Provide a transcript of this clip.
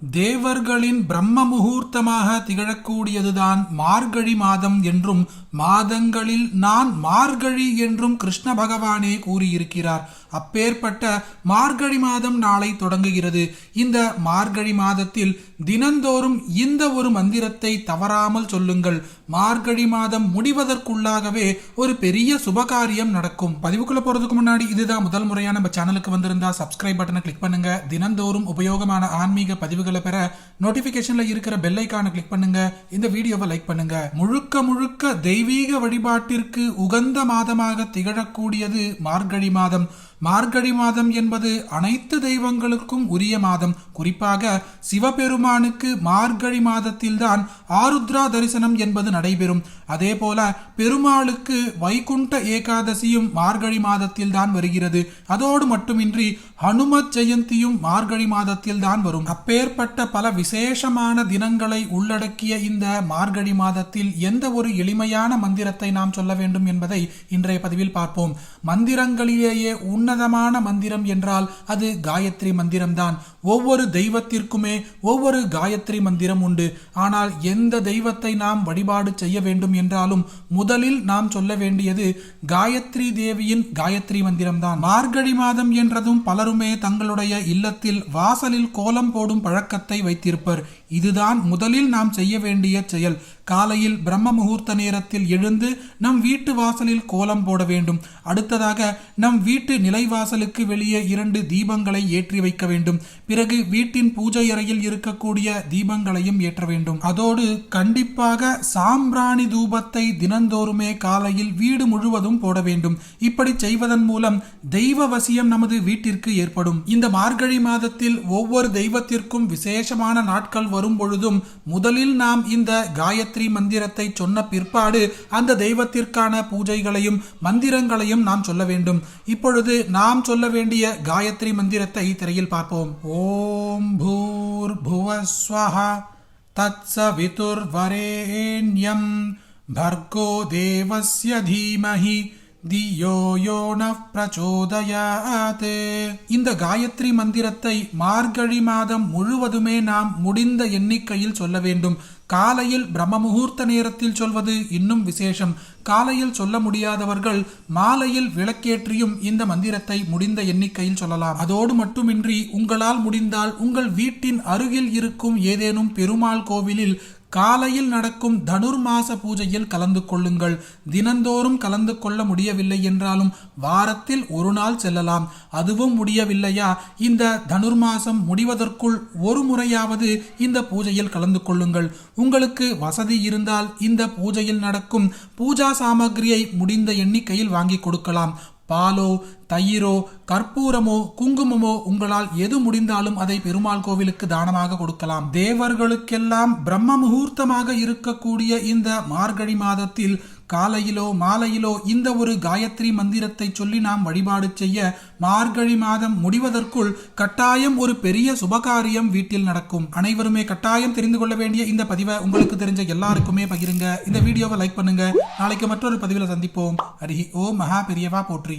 தேவர்களின் பிரம்ம முகூர்த்தமாக திகழக்கூடியதுதான் மார்கழி மாதம் என்றும் மாதங்களில் நான் மார்கழி என்றும் கிருஷ்ண பகவானே கூறியிருக்கிறார். அப்பேற்பட்ட மார்கழி மாதம் நாளை தொடங்குகிறது. இந்த மார்கழி மாதத்தில் தினந்தோறும் இந்த ஒரு மந்திரத்தை தவறாமல் சொல்லுங்கள். மார்கழி மாதம் முடிவதற்குள்ளாகவே ஒரு பெரிய சுபகாரியம் நடக்கும். பதிவுக்குள்ள போறதுக்கு முன்னாடி இதுதான் முதல் முறையா நம்ம சேனலுக்கு வந்திருந்தா சப்ஸ்கிரைப் பட்டனை கிளிக் பண்ணுங்க. தினந்தோறும் உபயோகமான ஆன்மீக பதிவுகளை பெற நோட்டிபிகேஷன்ல இருக்கிற பெல் ஐக்கானை கிளிக் பண்ணுங்க. இந்த வீடியோவை லைக் பண்ணுங்க. முழுக்க முழுக்க தெய்வீக வழிபாட்டிற்கு உகந்த மாதமாக திகழக்கூடியது மார்கழி மாதம். மார்கழி மாதம் என்பது அனைத்து தெய்வங்களுக்கும் உரிய மாதம். குறிப்பாக சிவபெருமானுக்கு மார்கழி மாதத்தில்தான் ஆருத்ரா தரிசனம் என்பது நடைபெறும். அதே போல பெருமாளுக்கு வைகுண்ட ஏகாதசியும் மார்கழி மாதத்தில் தான் வருகிறது. அதோடு மட்டுமின்றி ஹனுமத் ஜெயந்தியும் மார்கழி மாதத்தில் தான் வரும். அப்பேற்பட்ட பல விசேஷமான தினங்களை உள்ளடக்கிய இந்த மார்கழி மாதத்தில் எந்த ஒரு எளிமையான மந்திரத்தை நாம் சொல்ல வேண்டும் என்பதை இன்றைய பதிவில் பார்ப்போம். மந்திரங்களிலேயே உன்னதமான மந்திரம் என்றால் அது காயத்ரி மந்திரம்தான். ஒவ்வொரு தெய்வத்திற்குமே ஒவ்வொரு காயத்ரி மந்திரம் உண்டு. ஆனால் எந்த தெய்வத்தை நாம் வழிபாடு செய்ய வேண்டும் என்றாலும் முதலில் நாம் சொல்ல வேண்டியது காயத்ரி தேவியின் காயத்ரி மந்திரம்தான். மார்கழி மாதம் என்றதும் பலருமே தங்களுடைய இல்லத்தில் வாசலில் கோலம் போடும் பழக்கத்தை வைத்திருப்பர். இதுதான் முதலில் நாம் செய்ய வேண்டிய செயல். காலையில் பிரம்ம முகூர்த்த நேரத்தில் எழுந்து நம் வீட்டு வாசலில் கோலம் போட வேண்டும். அடுத்ததாக நம் வீட்டு நிலைவாசலுக்கு வெளியே இரண்டு தீபங்களை ஏற்றி வைக்க வேண்டும். பிறகு வீட்டின் பூஜை அறையில் இருக்கக்கூடிய தீபங்களையும் ஏற்ற வேண்டும். அதோடு கண்டிப்பாக சாம்பிராணி தூபத்தை தினந்தோறுமே காலையில் வீடு முழுவதும் போட வேண்டும். இப்படி செய்வதன் மூலம் தெய்வ வசியம் நமது வீட்டிற்கு ஏற்படும். இந்த மார்கழி மாதத்தில் ஒவ்வொரு தெய்வத்திற்கும் விசேஷமான நாட்கள் வரும் பொழுதும் முதலில் நாம் இந்த காயத்ரி மந்திரத்தை சொன்ன பிற்பாடு அந்த தெய்வத்திற்கான பூஜைகளையும் மந்திரங்களையும் நாம் சொல்ல வேண்டும். இப்பொழுது நாம் சொல்ல வேண்டிய காயத்ரி மந்திரத்தை திரையில் பார்ப்போம். ஓ ॐ भूर्भुवः स्वः तत्सवितुर्वरेण्यं भर्गो देवस्य धीमहि தியோ யோன பிரச்சோதயாத் இந்த காயத்ரி மந்திரத்தை மார்கழி மாதம் முழுவதுமே நாம் முடிந்த எண்ணிக்கையில் சொல்ல வேண்டும். காலையில் பிரம்ம முகூர்த்த நேரத்தில் சொல்வது இன்னும் விசேஷம். காலையில் சொல்ல முடியாதவர்கள் மாலையில் விளக்கேற்றியும் இந்த மந்திரத்தை முடிந்த எண்ணிக்கையில் சொல்லலாம். அதோடு மட்டுமின்றி உங்களால் முடிந்தால் உங்கள் வீட்டின் அருகில் இருக்கும் ஏதேனும் பெருமாள் கோவிலில் காலையில் நடக்கும் தனுர்மாச பூஜையில் கலந்து கொள்ளுங்கள். தினந்தோறும் கலந்து கொள்ள முடியவில்லை என்றாலும் வாரத்தில் ஒரு நாள் செல்லலாம். அதுவும் முடியவில்லையா? இந்த தனுர்மாசம் முடிவதற்குள் ஒரு முறையாவது இந்த பூஜையில் கலந்து கொள்ளுங்கள். உங்களுக்கு வசதி இருந்தால் இந்த பூஜையில் நடக்கும் பூஜா சாமகிரியை முடிந்த எண்ணிக்கையில் வாங்கி கொடுக்கலாம். பாலோ தயிரோ கற்பூரமோ குங்குமமோ உங்களால் எது முடிந்தாலும் அதை பெருமாள் கோவிலுக்கு தானமாக கொடுக்கலாம். தேவர்களுக்கெல்லாம் பிரம்ம முகூர்த்தமாக இருக்கக்கூடிய இந்த மார்கழி மாதத்தில் காலையிலோ மாலையிலோ இந்த ஒரு காயத்ரி மந்திரத்தை சொல்லி நாம் வழிபாடு செய்ய மார்கழி மாதம் முடிவதற்குள் கட்டாயம் ஒரு பெரிய சுபகாரியம் வீட்டில் நடக்கும். அனைவருமே கட்டாயம் தெரிந்து கொள்ள வேண்டிய இந்த பதிவை உங்களுக்கு தெரிஞ்ச எல்லாருக்குமே பகிருங்க. இந்த வீடியோவை லைக் பண்ணுங்க. நாளைக்கு மற்றொரு பதிவில் சந்திப்போம். ஹரி ஓ மகா பெரியவா போற்றி.